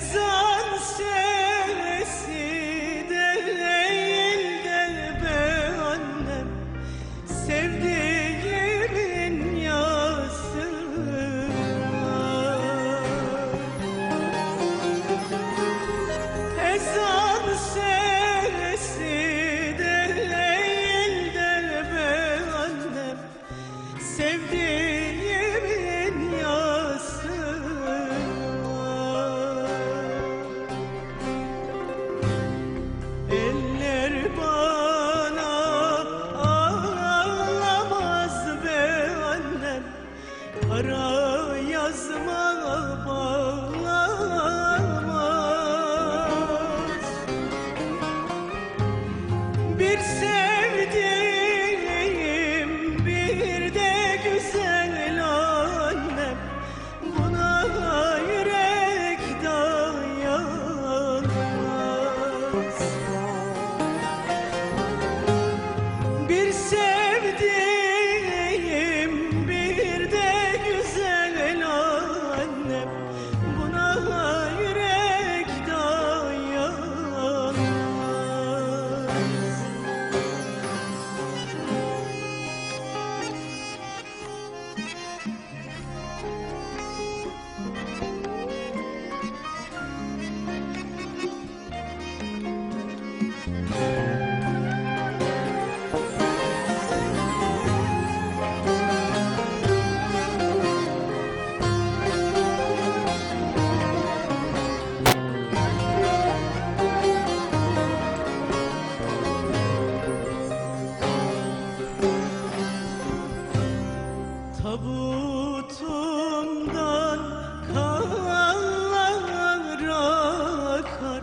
Listen. Tabutundan kanlar akar.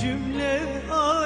Cümle ağır